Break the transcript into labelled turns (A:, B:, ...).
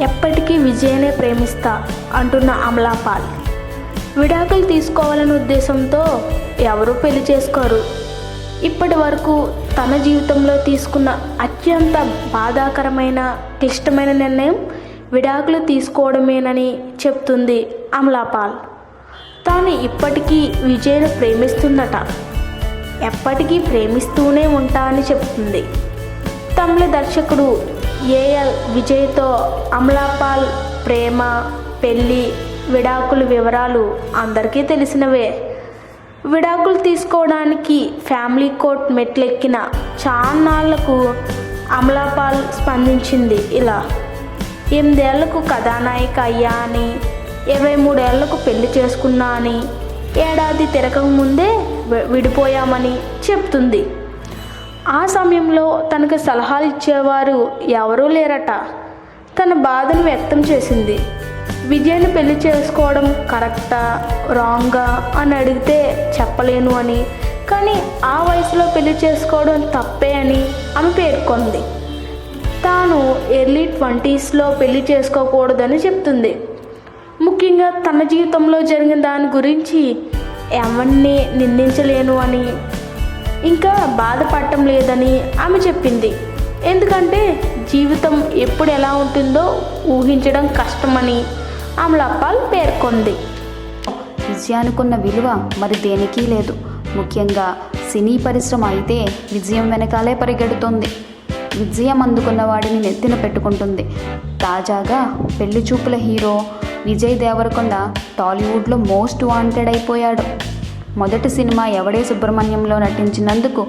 A: ఎప్పటికీ విజయనే ప్రేమిస్తా అంటున్న అమలాపాల్ విడాకులు తీసుకోవాలనే ఉద్దేశంతో ఎవరూ పెళ్ళి చేసుకోరు. ఇప్పటి వరకు తన జీవితంలో తీసుకున్న అత్యంత బాధాకరమైన క్లిష్టమైన నిర్ణయం విడాకులు తీసుకోవడమేనని చెప్తుంది అమలాపాల్ తాను ఇప్పటికీ విజయ్ను ప్రేమిస్తుందట. ఎప్పటికీ ప్రేమిస్తూనే ఉంటా అని చెప్తుంది. తమిళ దర్శకుడు ఏఎల్ విజయ్తో అమలాపాల్ ప్రేమ పెళ్ళి విడాకుల వివరాలు అందరికీ తెలిసినవే. విడాకులు తీసుకోవడానికి ఫ్యామిలీ కోర్ట్ మెట్లెక్కిన చాన్నాళ్ళకు అమలాపాల్ స్పందించింది ఇలా. ఎనిమిదేళ్ళకు కథానాయిక అయ్యా అని ఇరవై మూడేళ్ళకు పెళ్ళి చేసుకున్నా అని ఏడాది తిరగక ముందే వి- విడిపోయామని చెప్తుంది. ఆ సమయంలో తనకు సలహాలు ఇచ్చేవారు ఎవరూ లేరట. తన బాధను వ్యక్తం చేసింది. విజయ్ని పెళ్ళి చేసుకోవడం కరెక్టా రాంగా అని అడిగితే చెప్పలేను అని. కానీ ఆ వయసులో పెళ్ళి చేసుకోవడం తప్పే అని ఆమె పేర్కొంది. తాను ఎర్లీ ట్వంటీస్లో పెళ్ళి చేసుకోకూడదని చెప్తుంది. ముఖ్యంగా తన జీవితంలో జరిగిన దాని గురించి ఎవరిని నిందించలేను అని ఇంకా బాధపడటం లేదని ఆమె చెప్పింది. ఎందుకంటే జీవితం ఎప్పుడు ఎలా ఉంటుందో ఊహించడం కష్టమని అమలాపాల్ పేర్కొంది.
B: విజయానికున్న విలువ మరి దేనికి లేదు. ముఖ్యంగా సినీ పరిశ్రమ అయితే విజయం వెనకాలే పరిగెడుతుంది. విజయం అందుకున్న వాడిని నెత్తిన పెట్టుకుంటుంది. తాజాగా పెళ్ళి చూపుల హీరో విజయ్ దేవరకొండ టాలీవుడ్లో మోస్ట్ వాంటెడ్ అయిపోయాడు. మొదటి సినిమా ఎవడే సుబ్రహ్మణ్యంలో నటించినందుకు